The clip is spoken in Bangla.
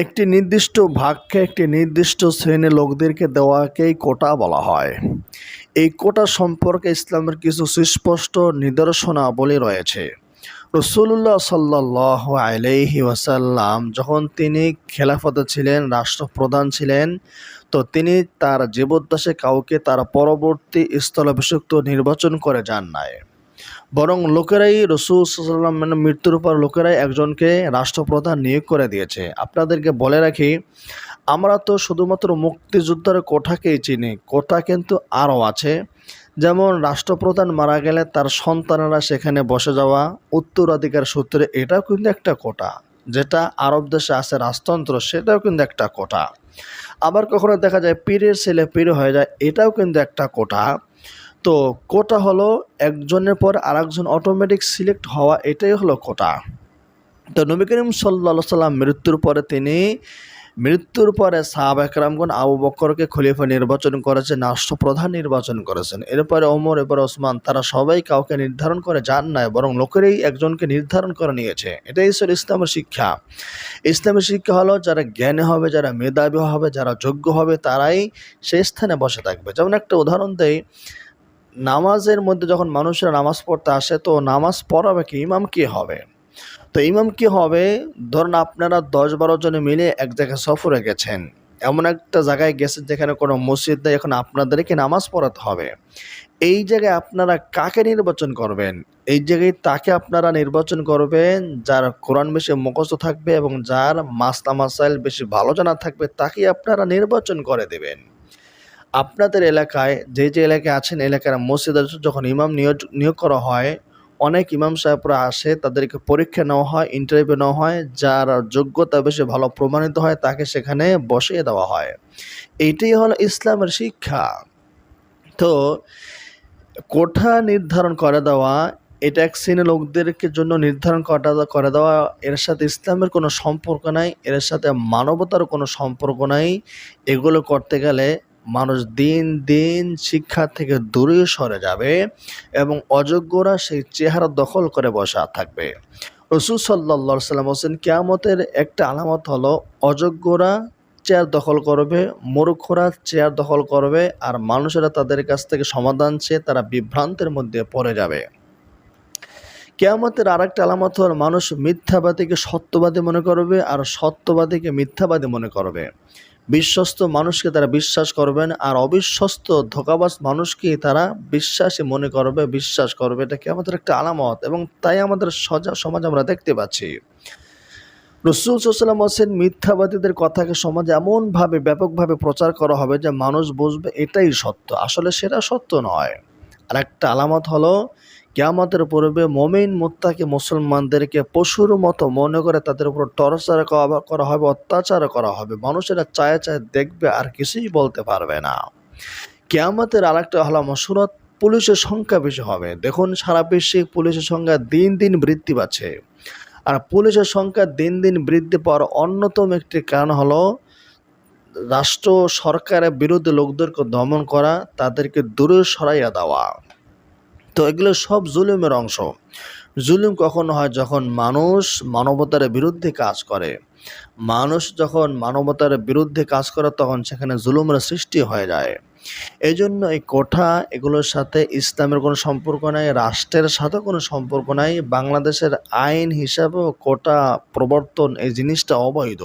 একটি নির্দিষ্ট ভাগকে একটি নির্দিষ্ট শ্রেণির লোকদেরকে দেওয়াকেই কোটা বলা হয়। এই কোটা সম্পর্কে ইসলামের কিছু সুস্পষ্ট নিদর্শনাবলী রয়েছে। রসুল্লাহ সাল্লাহ আলহি ওয়াসাল্লাম যখন তিনি খেলাফতে ছিলেন, রাষ্ট্রপ্রধান ছিলেন, তো তিনি তার জীবদ্দশে কাউকে তার পরবর্তী স্থলাভিষিক্ত নির্বাচন করে যান নাই। বরং লোকেরাই রসুল সাল্লাম মানে মৃত্যুর পর লোকেরাই একজনকে রাষ্ট্রপ্রধান নিয়োগ করে দিয়েছে। আপনাদেরকে বলে রাখি, আমরা তো শুধুমাত্র মুক্তিযোদ্ধার কোঠাকেই চিনি কোটা কিন্তু আরও আছে। যেমন রাষ্ট্রপ্রধান মারা গেলে তার সন্তানেরা সেখানে বসে যাওয়া, উত্তরাধিকার সূত্রে এটাও কিন্তু একটা কোটা যেটা আরব দেশে আছে রাজতন্ত্র, সেটাও কিন্তু একটা কোটা আবার কখনো দেখা যায় পীরের ছেলে পীর হয়ে যায়, এটাও কিন্তু একটা কোটা তো কোটা হলো একজনের পর আরেকজন অটোমেটিক সিলেক্ট হওয়া, এটাই হলো কোটা। তো নবী করিম সাল্লা সাল্লাম মৃত্যুর পরে তিনি মৃত্যুর পরে সাহাব একরামগণ আবু বক্করকে খলিফা নির্বাচন করেছেন, রাষ্ট্রপ্রধান নির্বাচন করেছেন। এরপরে ওমর এবার ওসমান, তারা সবাই কাউকে নির্ধারণ করে যান নাই, বরং লোকেরই একজনকে নির্ধারণ করে নিয়েছে। এটাই ছিল ইসলামের শিক্ষা। ইসলামের শিক্ষা হলো যারা জ্ঞানী হবে, যারা মেধাবী হবে, যারা যোগ্য হবে, তারাই সেই স্থানে বসে থাকবে। যেমন একটা উদাহরণ দেই নামাজের মধ্যে যখন মানুষরা নামাজ পড়তে আসে, তো নামাজ পড়াবে কি? ইমাম কি হবে? তো ইমাম কি হবে? ধরুন আপনারা দশ বারো জনে মিলে এক জায়গায় সফরে গেছেন। এমন একটা জায়গায় গেছেন যেখানে কোনো মসজিদ নেই, এখন আপনাদেরকে নামাজ পড়াতে হবে। এই জায়গায় আপনারা কাকে নির্বাচন করবেন? এই জায়গায় তাকে আপনারা নির্বাচন করবেন যার কোরআন বেশি মুখস্থ থাকবে এবং যার মাস্তা মাসাইল বেশি ভালো জানা থাকবে তাকে আপনারা নির্বাচন করে দেবেন। আপনাদের এলাকায়, যে যে এলাকায় আছেন, এলাকার মসজিদ যখন ইমাম নিয়োগ নিয়োগ করা হয়, অনেক ইমাম সাহেবরা আসে, তাদেরকে পরীক্ষা নেওয়া হয় ইন্টারভিউ নেওয়া হয়, যার যোগ্যতা বেশি ভালো প্রমাণিত হয়, তাকে সেখানে বসিয়ে দেওয়া হয়। এইটাই হলো ইসলামের শিক্ষা। তো, কোঠা নির্ধারণ করে দেওয়া, এটা এক শ্রেণির লোকদেরকে জন্য নির্ধারণ করা, করে দেওয়া, এর সাথে ইসলামের কোনো সম্পর্ক নাই, এর সাথে মানবতার কোনো সম্পর্ক নাই, এগুলো করতে গেলে মানুষ দিন দিন শিক্ষা থেকে দূরে সরে যাবে এবং অযোগ্যরা সেই চেহারা দখল করে বসা থাকবে। রসুল সাল্লা সাল্লাম হোসেন কেয়ামতের একটা আলামত হলো, অযোগ্যরা চেয়ার দখল করবে, মূর্খরা চেয়ার দখল করবে আর মানুষেরা তাদের কাছ থেকে সমাধান চেয়ে তারা বিভ্রান্তের মধ্যে পড়ে যাবে। কেয়ামতের আর একটা আলামত হল, মানুষ মিথ্যাবাদীকে সত্যবাদী মনে করবে আর সত্যবাদীকে মিথ্যাবাদী মনে করবে। বিশ্বস্ত মানুষকে তারা বিশ্বাস করবেন আর অবিশ্বস্ত ধোকাবাজ মানুষকে তারা বিশ্বাসী মনে করবে, বিশ্বাস করবে। এটাকে আমাদের একটা আলামত? এবং তাই আমাদের সজা, সমাজ আমরা দেখতে পাচ্ছি। রসুল সাল্লাম হোসেন মিথ্যাবাদীদের কথাকে সমাজে এমনভাবে, ব্যাপকভাবে প্রচার করা হবে যে মানুষ বুঝবে এটাই সত্য। আসলে সেটা সত্য নয়। আর একটা আলামত হলো, কেয়ামতের পূর্বে মমিন মোত্তাকে মুসলমানদেরকে পশুর মতো মনে করে তাদের উপর টর্চার করা হবে, অত্যাচার করা হবে। মানুষেরা চায় চায় দেখবে, আর কিছুই বলতে পারবে না। কেয়ামতের আরেকটা হলো মসুরত পুলিশের সংখ্যা বেশি হবে। দেখুন, সারা বিশ্বে পুলিশের সংখ্যা দিন দিন বৃদ্ধি পাচ্ছে। আর পুলিশের সংখ্যা দিন দিন বৃদ্ধি পাওয়ার অন্যতম একটি কারণ হলো রাষ্ট্র সরকারের বিরুদ্ধে লোকদেরকে দমন করা, তাদেরকে দূরে সরাইয়া দেওয়া। তো এগুলো সব জুলুমের অংশ। জুলুম কখন হয়? যখন মানুষ মানবতার বিরুদ্ধে কাজ করে। মানুষ যখন মানবতার বিরুদ্ধে কাজ করে, তখন সেখানে জুলুমের সৃষ্টি হয়ে যায়। এই জন্য এই কোঠা, এগুলোর সাথে ইসলামের কোনো সম্পর্ক নাই, রাষ্ট্রের সাথে কোনো সম্পর্ক নাই, বাংলাদেশের আইন হিসাবেও কোটা প্রবর্তন এই জিনিসটা অবৈধ।